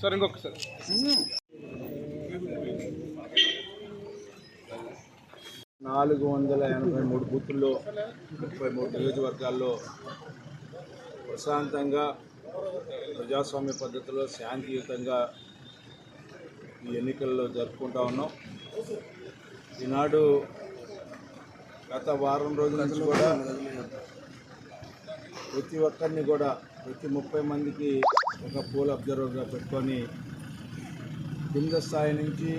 Sir ఇంకొకసారి నాలుగు వందల ఎనభై మూడు బూతుల్లో ముప్పై మూడు నియోజకవర్గాల్లో ప్రశాంతంగా ప్రజాస్వామ్య పద్ధతిలో శాంతియుతంగా ఈ ఎన్నికల్లో జరుపుకుంటా ఉన్నాం. ఈనాడు గత వారం రోజుల నుంచి కూడా ప్రతి ఒక్కరిని కూడా ప్రతి ముప్పై మందికి ఒక పోల్ అబ్జర్వర్గా పెట్టుకొని కింద స్థాయి నుంచి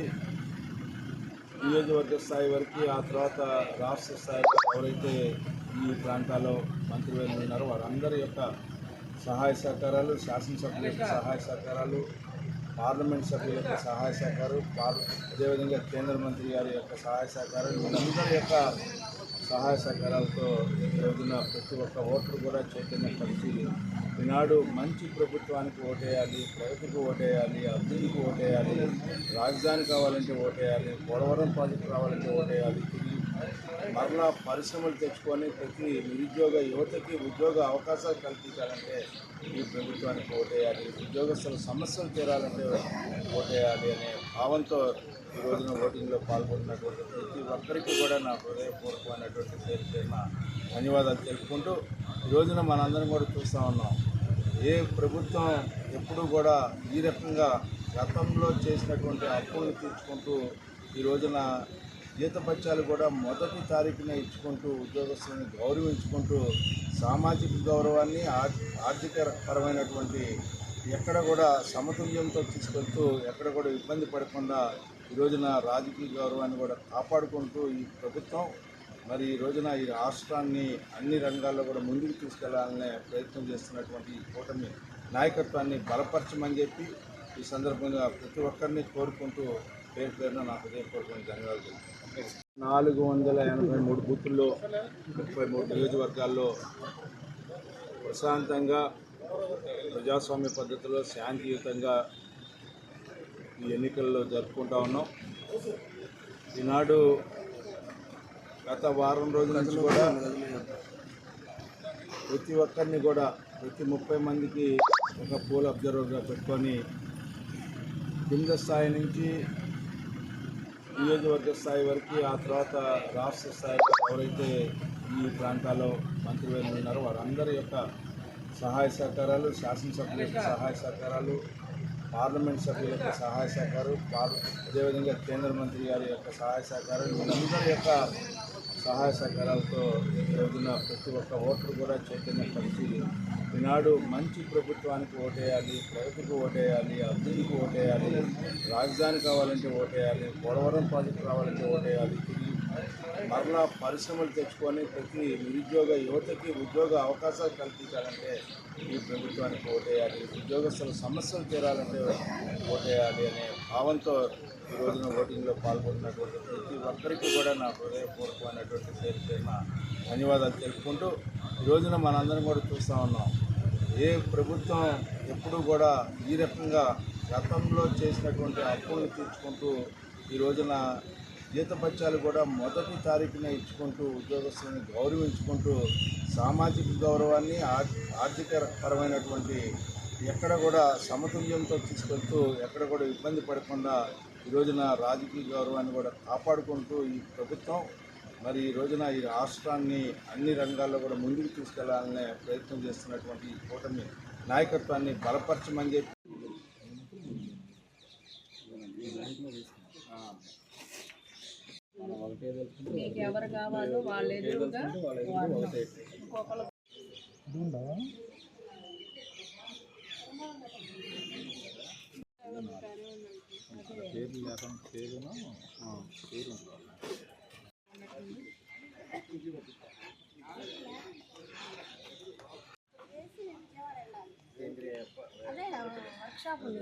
నియోజకవర్గ స్థాయి వరకు ఆ తర్వాత రాష్ట్ర స్థాయిలో ఎవరైతే ఈ ప్రాంతాల్లో మంత్రివర్యులు ఉన్నారో వారందరి యొక్క సహాయ సహకారాలు శాసనసభ్యుల యొక్క సహాయ సహకారాలు పార్లమెంట్ సభ్యుల యొక్క సహాయ సహకారం పార్ అదేవిధంగా కేంద్ర మంత్రి గారి యొక్క సహాయ సహకారం వీళ్ళందరి యొక్క సహాయ సహకారాలతో రోజున ప్రతి ఒక్క ఓటరు కూడా చైతన్యపరిచి ఈనాడు మంచి ప్రభుత్వానికి ఓటేయాలి ప్రగతికి ఓటేయాలి అభివృద్ధికి ఓటేయాలి రాజధాని కావాలంటే ఓటేయాలి పోలవరం ప్రాజెక్టు రావాలంటే ఓటేయాలి మరలా పరిశ్రమలు తెచ్చుకొని ప్రతి నిరుద్యోగ యువతకి ఉద్యోగ అవకాశాలు కల్పించాలంటే ఈ ప్రభుత్వానికి ఓటేయాలి ఉద్యోగస్తుల సమస్యలు తీరాలంటే ఓటేయాలి అనే భావంతో ఈ రోజున ఓటింగ్లో పాల్గొంటున్నటువంటి ప్రతి ఒక్కరికి కూడా నా హృదయపూర్వకమైనటువంటి పేరు పేరున ధన్యవాదాలు తెలుపుకుంటూ ఈ రోజున మనందరం కూడా చూస్తూ ఉన్నాం. ఏ ప్రభుత్వం ఎప్పుడూ కూడా ఈ రకంగా గతంలో చేసినటువంటి అప్పులు తీర్చుకుంటూ ఈ రోజున జీతపత్యాలు కూడా మొదటి తారీఖున ఇచ్చుకుంటూ ఉద్యోగస్తులను గౌరవించుకుంటూ సామాజిక గౌరవాన్ని ఆర్- ఆర్థిక పరమైనటువంటి ఎక్కడ కూడా సమతుల్యంతో తీసుకెళ్తూ ఎక్కడ కూడా ఇబ్బంది పడకుండా ఈ రోజున రాజకీయ గౌరవాన్ని కూడా కాపాడుకుంటూ ఈ ప్రభుత్వం మరి ఈ రోజున ఈ రాష్ట్రాన్ని అన్ని రంగాల్లో కూడా ముందుకు తీసుకెళ్ళాలనే ప్రయత్నం చేస్తున్నటువంటి ఈ కూటమి నాయకత్వాన్ని బలపరచమని చెప్పి ఈ సందర్భంగా ప్రతి ఒక్కరిని కోరుకుంటూ పేరు పేరున నా హృదయపూర్వకమైన ధన్యవాదాలు. నాలుగు వందల ఎనభై మూడు బూతుల్లో ముప్పై మూడు నియోజకవర్గాల్లో ప్రశాంతంగా ప్రజాస్వామ్య పద్ధతిలో శాంతియుతంగా ఈ ఎన్నికల్లో జరుపుకుంటా ఉన్నాం. ఈనాడు గత వారం రోజుల నుంచి కూడా ప్రతి ఒక్కరిని కూడా ప్రతి ముప్పై మందికి ఒక పోల్ అబ్జర్వర్గా పెట్టుకొని కింద స్థాయి నుంచి నియోజకవర్గ స్థాయి వరకు ఆ తర్వాత రాష్ట్ర స్థాయిలో ఎవరైతే ఈ ప్రాంతాల్లో మంత్రివర్యులు ఉన్నారో వారందరి యొక్క సహాయ సహకారాలు శాసనసభ యొక్క సహాయ సహకారాలు పార్లమెంట్ సభ్యుల యొక్క సహాయ సహకారం పార్ అదేవిధంగా కేంద్ర మంత్రి గారి యొక్క సహాయ సహకారం వీళ్ళందరి యొక్క సహాయ సహకారాలతో ఈ రోజున ప్రతి ఒక్క ఓటరు కూడా చైతన్యపరిచి ఈనాడు మంచి ప్రభుత్వానికి ఓటేయాలి ప్రగతికి ఓటేయాలి అభివృద్ధికి ఓటేయాలి రాజధాని కావాలంటే ఓటేయాలి పోలవరం ప్రాజెక్టు రావాలంటే ఓటేయాలి తిరిగి మరలా పరిశ్రమలు తెచ్చుకొని ప్రతి నిరుద్యోగ యువతకి ఉద్యోగ అవకాశాలు కల్పించాలంటే ఈ ప్రభుత్వానికి ఓటేయాలి. ఉద్యోగస్తుల సమస్యలు తీరాలంటే ఓటేయాలి అనే భావంతో ఈ రోజున ఓటింగ్లో పాల్గొంటున్నటువంటి ప్రతి ఒక్కరికి కూడా నా హృదయపూర్వకమైనటువంటి పేరు పేరున ధన్యవాదాలు తెలుపుకుంటూ ఈ రోజున మనందరం కూడా చూస్తూ ఉన్నాం. ఏ ప్రభుత్వం ఎప్పుడూ కూడా ఈ రకంగా గతంలో చేసినటువంటి అప్పులను తీర్చుకుంటూ ఈ రోజున జీతపత్యాలు కూడా మొదటి తారీఖున ఇచ్చుకుంటూ ఉద్యోగస్తులను గౌరవించుకుంటూ సామాజిక గౌరవాన్ని ఆర్- ఆర్థిక పరమైనటువంటి ఎక్కడ కూడా సమతుల్యంతో తీసుకెళ్తూ ఎక్కడ కూడా ఇబ్బంది పడకుండా ఈ రోజున రాజకీయ గౌరవాన్ని కూడా కాపాడుకుంటూ ఈ ప్రభుత్వం మరి ఈ రోజున ఈ రాష్ట్రాన్ని అన్ని రంగాల్లో కూడా ముందుకు తీసుకెళ్ళాలనే ప్రయత్నం చేస్తున్నటువంటి ఈ కూటమి నాయకత్వాన్ని బలపరచమని చెప్పి మీకు ఎవరు కావాలో వాళ్ళ ఎదురుగా వర్క్షాప్ ఉంది.